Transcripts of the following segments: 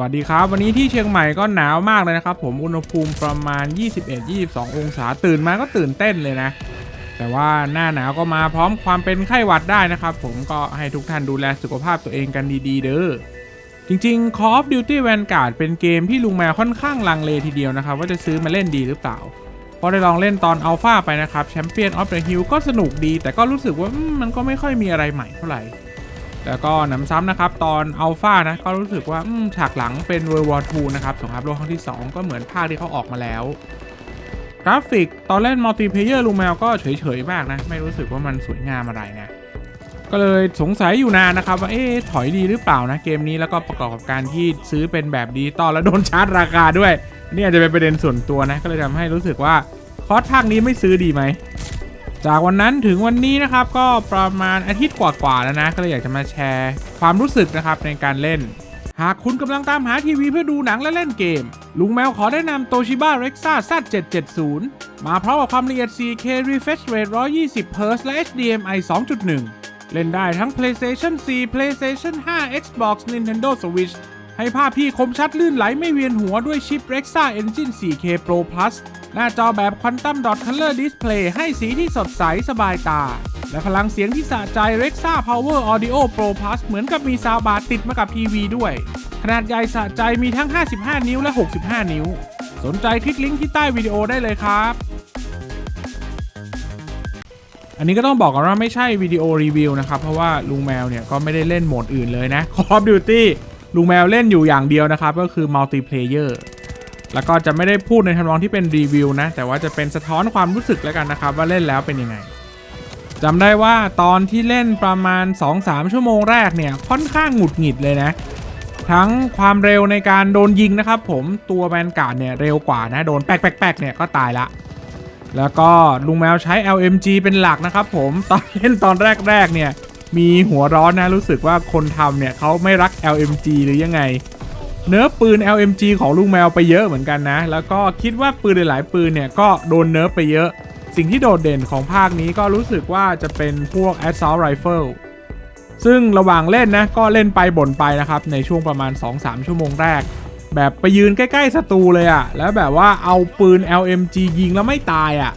วัสดีครับ วันนี้ที่เชียงใหม่ก็หนาวมากเลยนะครับ ผมอุณหภูมิประมาณ 21-22 องศาตื่นมาก็ตื่นเต้นเลยนะ แต่ว่าหน้าหนาวก็มาพร้อมความเป็นไข้หวัดได้นะครับ ผมก็ให้ทุกท่านดูแลสุขภาพตัวเองกันดี ๆ เด้อจริงๆ Call of Duty Vanguard เป็นเกมที่ลุงแมวค่อนข้างลังเลทีเดียวนะครับ ว่าจะซื้อมาเล่นดีหรือเปล่าพอได้ลองเล่นตอนอัลฟาไปนะครับ Champion of the Hill ก็สนุกดี แต่ก็รู้สึกว่ามันก็ไม่ค่อยมีอะไรใหม่เท่าไหร่ แล้วก็หนำซ้ำนะครับ ตอนอัลฟานะก็รู้สึกว่าฉากหลังเป็น World War II นะครับสงครามโลกครั้งที่ 2 ก็เหมือนภาคที่เขาออกมาแล้ว กราฟิกตอนเล่นมัลติเพเยอร์ลุงแมวก็เฉยๆมากนะ ไม่รู้สึกว่ามันสวยงามอะไรนะก็เลยสงสัยอยู่นานนะครับ ว่าเอ๊ะถอยดีหรือเปล่านะเกมนี้แล้วก็ประกอบกับการที่ซื้อเป็นแบบดิจิตอแล้วโดนชาร์จราคาด้วยนี่อาจจะเป็นประเด็นส่วนตัวนะก็เลยทำให้รู้สึกว่าคอร์สภาคนี้ไม่ซื้อดีไหม จากวันนั้นถึงวันนี้นะครับ ก็ประมาณอาทิตย์กว่าๆแล้วนะ ก็เลยอยากจะมาแชร์ความรู้สึกนะครับในการเล่น หากคุณกำลังตามหาทีวีเพื่อดูหนังและเล่นเกม ลุงแมวขอแนะนำ Toshiba Rexa Z770 มาพร้อมกับความละเอียด 4K refresh rate 120 Hz และ HDMI 2.1 เล่นได้ทั้ง PlayStation 4 PlayStation 5 Xbox Nintendo Switch ให้ภาพที่คมชัดลื่นไหลไม่เวียนหัวด้วยชิป Rexa Engine 4K Pro Plus หน้าจอแบบ Quantum Dot Color Display ให้สีที่สดใสสบายตา และพลังเสียงที่สะใจ Rexa Power Audio Pro Plus เหมือนกับมีซาวบาร์ติดมากับทีวีด้วย ขนาดใหญ่สะใจมีทั้ง 55 นิ้วและ 65 นิ้ว สนใจคลิกลิงก์ที่ใต้วิดีโอได้เลยครับอันนี้ก็ต้องบอกก่อนว่าไม่ใช่วิดีโอรีวิวนะครับ เพราะว่าลุงแมวเนี่ย ก็ไม่ได้เล่นโหมดอื่นเลยนะ Call of Duty ลุงแมวเล่นอยู่อย่างเดียวนะครับ ก็คือ Multiplayer แล้วก็จะไม่ได้พูดในทำนองที่เป็นรีวิวนะ แต่ว่าจะเป็นสะท้อนความรู้สึกแล้วกันนะครับ ว่าเล่นแล้วเป็นยังไงจำได้ว่าตอนที่เล่นประมาณ 2-3 ชั่วโมงแรกเนี่ยค่อนข้างหงุดหงิดเลยนะ ทั้งความเร็วในการโดนยิงนะครับผมตัวแมนการ์ดเนี่ยเร็วกว่านะ โดนแป๊กๆๆเนี่ยก็ตายละ แล้วก็ลุงแมวใช้ LMG เป็นหลักนะครับผมตอนเล่นตอนแรกๆเนี่ย มีหัวร้อนนะรู้สึกว่าคนทำเนี่ยเขาไม่รัก LMG หรือยังไง เนื้อปืน LMG ของลุงแมวไปเยอะเหมือนกันนะ แล้วก็คิดว่าปืนหลายๆปืนเนี่ยก็โดนเนื้อไปเยอะ สิ่งที่โดดเด่นของภาคนี้ก็รู้สึกว่าจะเป็นพวก Assault Rifle ซึ่งระหว่างเล่นนะก็เล่นไปบ่นไปนะครับ ในช่วงประมาณ 2-3 ชั่วโมงแรก แบบไปยืนใกล้ๆศัตรูเลยอะแล้วแบบว่าเอาปืน LMG ยิงแล้วไม่ตายอะ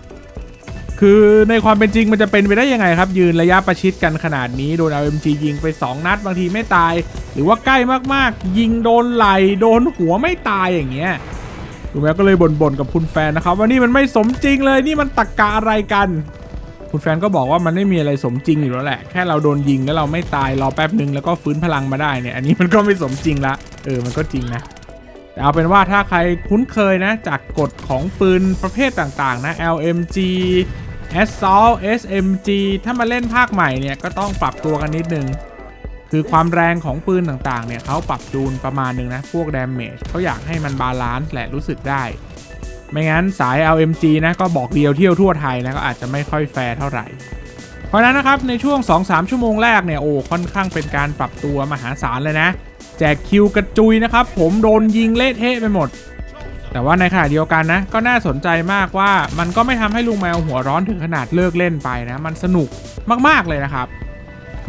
คือในความเป็นจริงมันจะเป็นไปได้ยังไงครับ ยืนระยะประชิดกันขนาดนี้โดน LMG ยิงไป 2 นัด บางทีไม่ตาย หรือว่าใกล้มากๆ ยิงโดนไหลโดนหัวไม่ตายอย่างเงี้ยลุงแมวก็เลยบ่นๆกับคุณแฟนนะครับ ว่านี่มันไม่สมจริงเลยนี่มันตักกะอะไรกัน คุณแฟนก็บอกว่ามันไม่มีอะไรสมจริงอยู่แล้วแหละ แค่เราโดนยิงแล้วเราไม่ตายรอแป๊บหนึ่งแล้วก็ฟื้นพลังมาได้เนี่ยอันนี้มันก็ไม่สมจริงละเออมันก็จริงนะแต่เอาเป็นว่าถ้าใครคุ้นเคยนะจากกฎของปืนประเภทต่างๆนะ LMG Assault SMG ถ้ามาเล่นภาคใหม่เนี่ยก็ต้องปรับตัวกันนิดนึง คือความแรงของปืนต่างๆ เนี่ยเขาปรับจูนประมาณนึงนะ พวก damage เขาอยากให้มันบาลานซ์แหละรู้สึกได้ ไม่งั้นสาย LMG นะก็บอกเดียวเที่ยวทั่วไทยนะก็อาจจะไม่ค่อยแฟร์เท่าไหร่เพราะฉะนั้นนะครับในช่วง 2-3 ชั่วโมงแรกเนี่ยโอ้ค่อนข้างเป็นการปรับตัวมหาศาลเลยนะ แจกคิวกระจุยนะครับผมโดนยิงเละเทะไปหมด แต่ว่าในขณะเดียวกันนะ ก็น่าสนใจมากว่ามันก็ไม่ทำให้ลุงแมวหัวร้อนถึงขนาดเลิกเล่นไปนะ มันสนุกมากๆเลยนะครับ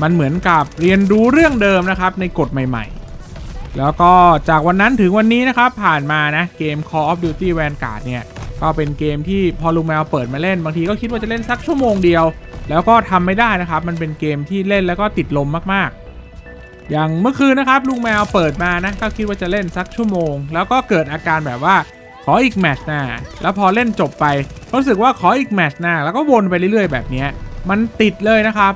มันเหมือนกับเรียนรู้เรื่องเดิมนะครับในกฎใหม่ๆ แล้วก็จากวันนั้นถึงวันนี้นะครับ ผ่านมานะเกม Call of Duty Vanguard เนี่ยก็เป็นเกมที่พอลุงแมวเปิดมาเล่น บางทีก็คิดว่าจะเล่นสักชั่วโมงเดียว แล้วก็ทำไม่ได้นะครับ มันเป็นเกมที่เล่นแล้วก็ติดลมมากๆ อย่างเมื่อคืนนะครับลุงแมวเปิดมานะก็คิดว่าจะเล่นสักชั่วโมง แล้วก็เกิดอาการแบบว่าขออีกแมชหน้าแล้วพอเล่นจบไปรู้สึกว่าขออีกแมชหน้าแล้วก็วนไปเรื่อยๆ แบบนี้มันติดเลยนะครับ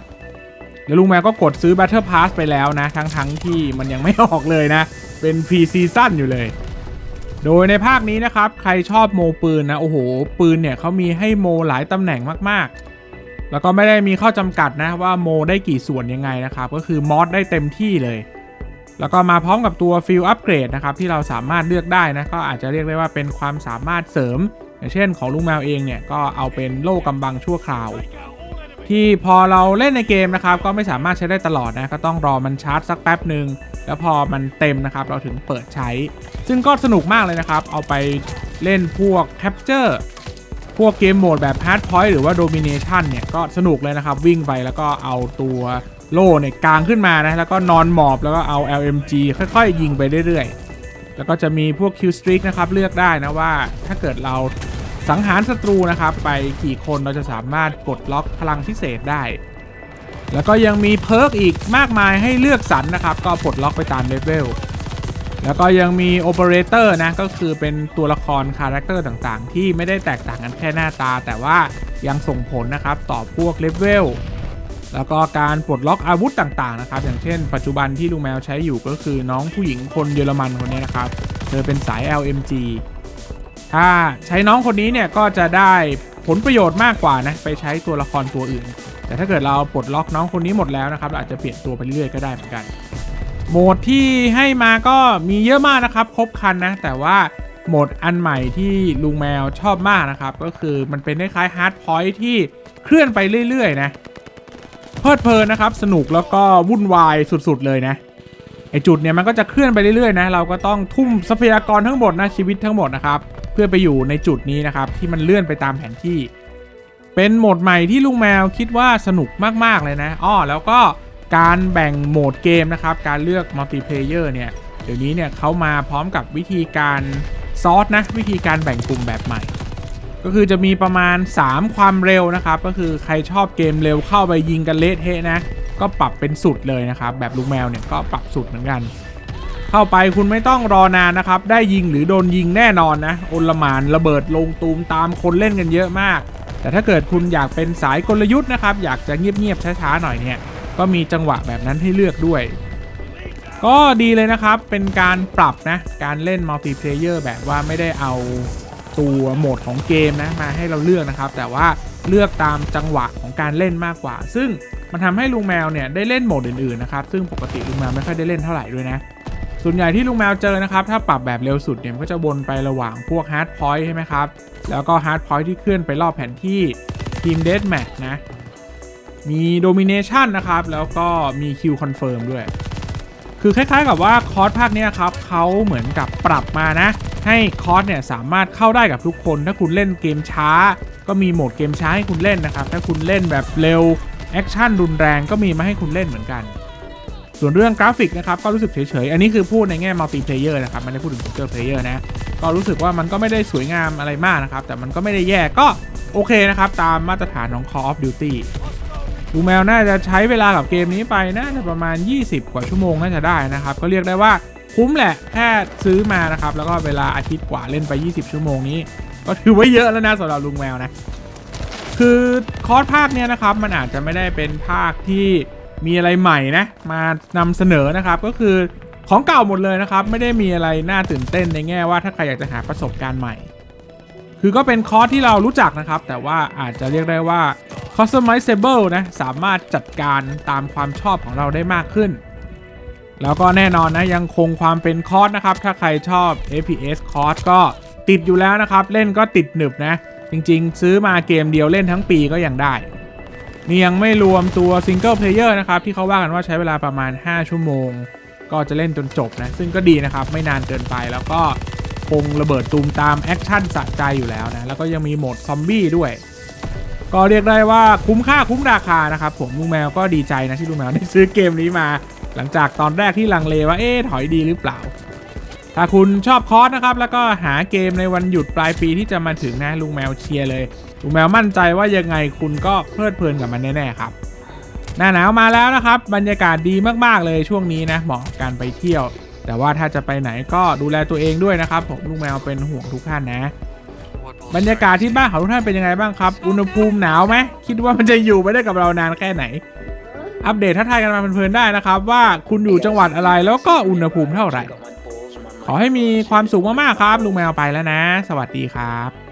แล้วลุงแมวก็กดซื้อ Battle Pass ไปแล้วนะ ทั้งๆทที่มันยังไม่ออกเลยนะ เป็น Pre Season อยู่เลย โดยในภาคนี้นะครับ ใครชอบโมปืนนะ โอ้โห ปืนเนี่ยเขามีให้โมหลายตำแหน่งมากๆ แล้วก็ไม่ได้มีข้อจำกัดนะว่าโมได้กี่ส่วนยังไงนะครับ ก็คือมอดได้เต็มที่เลย แล้วก็มาพร้อมกับตัวฟิลอัปเกรดนะครับที่เราสามารถเลือกได้นะก็อาจจะเรียกได้ว่าเป็นความสามารถเสริม อย่างเช่นของลุงแมวเองเนี่ยก็เอาเป็นโล่กำบังชั่วคราว ที่พอเราเล่นในเกมนะครับก็ไม่สามารถใช้ได้ตลอดนะก็ต้องรอมันชาร์จสักแป๊บหนึ่งแล้วพอมันเต็มนะครับเราถึงเปิดใช้ ซึ่งก็สนุกมากเลยนะครับ เอาไปเล่นพวก Capture พวกเกมโหมดแบบ Hard Point หรือว่า Domination เนี่ยก็สนุกเลยนะครับ วิ่งไปแล้วก็เอาตัวโล่เนี่ยกลางขึ้นมานะ แล้วก็นอนหมอบแล้วก็เอา LMG ค่อยๆ ยิงไปเรื่อยๆ แล้วก็จะมีพวก Q streak นะครับ เลือกได้นะว่าถ้าเกิดเราสังหารศัตรูนะครับ ไปกี่คนเราจะสามารถปลดล็อกพลังพิเศษได้ แล้วก็ยังมีเพิร์กอีกมากมายให้เลือกสรรนะครับ ก็ปลดล็อกไปตามเลเวล แล้วก็ยังมีโอเปอเรเตอร์นะ ก็คือเป็นตัวละครคาแรคเตอร์ต่างๆ ที่ไม่ได้แตกต่างกันแค่หน้าตา แต่ว่ายังส่งผลนะครับ ต่อพวกเลเวลแล้วก็การปลดล็อกอาวุธต่างๆนะครับ อย่างเช่นปัจจุบันที่ลุงแมวใช้อยู่ก็คือน้องผู้หญิงคนเยอรมันคนนี้นะครับ เธอเป็นสาย LMG ถ้าใช้น้องคนนี้เนี่ยก็จะได้ผลประโยชน์มากกว่านะไปใช้ตัวละครตัวอื่น แต่ถ้าเกิดเราปลดล็อกน้องคนนี้หมดแล้วนะครับเราอาจจะเปลี่ยนตัวไปเรื่อยๆก็ได้เหมือนกัน โหมดที่ให้มาก็มีเยอะมากนะครับครบคันนะ แต่ว่าโหมดอันใหม่ที่ลุงแมวชอบมากนะครับ ก็คือมันเป็นคล้ายๆฮาร์ดพอยท์ที่เคลื่อนไปเรื่อยๆนะเพลิดเพลินนะครับ สนุกแล้วก็วุ่นวายสุดๆเลยนะไอจุดเนี่ยมันก็จะเคลื่อนไปเรื่อยๆนะเราก็ต้องทุ่มทรัพยากรทั้งหมดนะชีวิตทั้งหมดนะครับ เพื่อไปอยู่ในจุดนี้นะครับ ที่มันเลื่อนไปตามแผนที่ เป็นโหมดใหม่ที่ลุงแมวคิดว่าสนุกมากๆเลยนะอ้อแล้วก็ การแบ่งโหมดเกมนะครับ การเลือกมัลติเพลเยอร์เนี่ย เดี๋ยวนี้เนี่ยเขามาพร้อมกับวิธีการซอสนะ วิธีการแบ่งกลุ่มแบบใหม่ ก็คือจะมีประมาณ 3 ความเร็วนะครับ ก็คือใครชอบเกมเร็วเข้าไปยิงกันเละเทะนะ ก็ปรับเป็นสุดเลยนะครับ แบบลูกแมวเนี่ยก็ปรับสุดเหมือนกัน เข้าไปคุณไม่ต้องรอนานนะครับ ได้ยิงหรือโดนยิงแน่นอนนะโอลหมานระเบิดลงตูมตามคนเล่นกันเยอะมาก แต่ถ้าเกิดคุณอยากเป็นสายกลยุทธ์นะครับ อยากจะเงียบๆช้าๆหน่อยเนี่ย ก็มีจังหวะแบบนั้นให้เลือกด้วย ก็ดีเลยนะครับเป็นการปรับนะ การเล่นมัลติเพลเยอร์แบบว่าไม่ได้เอาตัวโหมดของเกมนะมาให้เราเลือกนะครับ แต่ว่าเลือกตามจังหวะของการเล่นมากกว่า ซึ่งมันทำให้ลุงแมวเนี่ยได้เล่นโหมดอื่นๆนะครับซึ่งปกติลุงแมวไม่ค่อยได้เล่นเท่าไหร่ด้วยนะส่วนใหญ่ที่ลุงแมวเจอนะครับ ถ้าปรับแบบเร็วสุดเนี่ยมันก็จะวนไประหว่างพวกฮาร์ดพอยต์ใช่ไหมครับ แล้วก็ฮาร์ดพอยต์ที่เคลื่อนไปรอบแผนที่ทีมเดสแมทนะ มีโดมิเนชันนะครับ แล้วก็มีคิวคอนเฟิร์มด้วย คือคล้ายๆกับว่าคอร์สภาคนี้ครับเขาเหมือนกับปรับมานะ ให้คอร์สเนี่ยสามารถเข้าได้กับทุกคน ถ้าคุณเล่นเกมช้า ก็มีโหมดเกมช้าให้คุณเล่นนะครับ ถ้าคุณเล่นแบบเร็วแอคชั่นรุนแรงก็มีมาให้คุณเล่นเหมือนกัน ส่วนเรื่องกราฟิกนะครับก็รู้สึกเฉยๆ อันนี้คือพูดในแง่มัลติเพลเยอร์นะครับไม่ได้พูดถึงซิงเกิลเพลเยอร์นะ ก็รู้สึกว่ามันก็ไม่ได้สวยงามอะไรมากนะครับ แต่มันก็ไม่ได้แย่ก็โอเคนะครับ ตามมาตรฐานของ Call of Duty ลูแมวน่าจะใช้เวลากับเกมนี้ไปน่าจะประมาณ 20 กว่าชั่วโมงน่าจะได้นะครับ ก็เรียกได้ว่าคุ้มแหละแค่ซื้อมานะครับ แล้วก็เวลาอาทิตย์กว่าเล่นไป 20 ชั่วโมงนี้ ก็ถือว่าเยอะแล้วนะสำหรับลุงแมวนะ คือคอร์สภาคเนี้ยนะครับมันอาจจะไม่ได้เป็นภาคที่มีอะไรใหม่นะ มานำเสนอนะครับก็คือของเก่าหมดเลยนะครับ ไม่ได้มีอะไรน่าตื่นเต้นในแง่ว่าถ้าใครอยากจะหาประสบการณ์ใหม่ คือก็เป็นคอร์สที่เรารู้จักนะครับ แต่ว่าอาจจะเรียกได้ว่า customizable นะสามารถจัดการตามความชอบของเราได้มากขึ้น แล้วก็แน่นอนนะยังคงความเป็นคอร์สนะครับ ถ้าใครชอบ FPS คอร์สก็ติดอยู่แล้วนะครับ เล่นก็ติดหนึบนะ จริงๆ ซื้อมาเกมเดียวเล่นทั้งปีก็ยังได้ นี่ยังไม่รวมตัวซิงเกิลเพลเยอร์นะครับ ที่เขาว่ากันว่าใช้เวลาประมาณ 5 ชั่วโมง ก็จะเล่นจนจบนะ ซึ่งก็ดีนะครับ ไม่นานเกินไปแล้วก็คงระเบิดตูมตามแอคชั่นสะใจอยู่แล้วนะ แล้วก็ยังมีโหมดซอมบี้ด้วย ก็เรียกได้ว่าคุ้มค่าคุ้มราคานะครับผมลุงแมวก็ดีใจนะที่ลุงแมวได้ซื้อเกมนี้มา หลังจากตอนแรกที่ลังเลว่าเอ๊ะถอยดีหรือเปล่า ถ้าคุณชอบคอร์สนะครับแล้วก็หาเกมในวันหยุดปลายปีที่จะมาถึงนะลุงแมวเชียร์เลยลุงแมวมั่นใจว่ายังไงคุณก็เพลิดเพลินกับมันแน่ๆครับหน้าหนาวมาแล้วนะครับ บรรยากาศดีมากๆเลยช่วงนี้นะเหมาะกับการไปเที่ยว แต่ว่าถ้าจะไปไหนก็ดูแลตัวเองด้วยนะครับผมลุงแมวเป็นห่วงทุกท่านนะ บรรยากาศที่บ้านของทุกท่านเป็นยังไงบ้างครับ อุณหภูมิหนาวไหมคิดว่ามันจะอยู่ไปได้กับเรานานแค่ไหน อัปเดตทักทายกันมาเพลินๆได้นะครับ ว่าคุณอยู่จังหวัดอะไรแล้วก็อุณหภูมิเท่าไหร่ ขอให้มีความสุขมากๆครับ ลุงแมวไปแล้วนะ สวัสดีครับ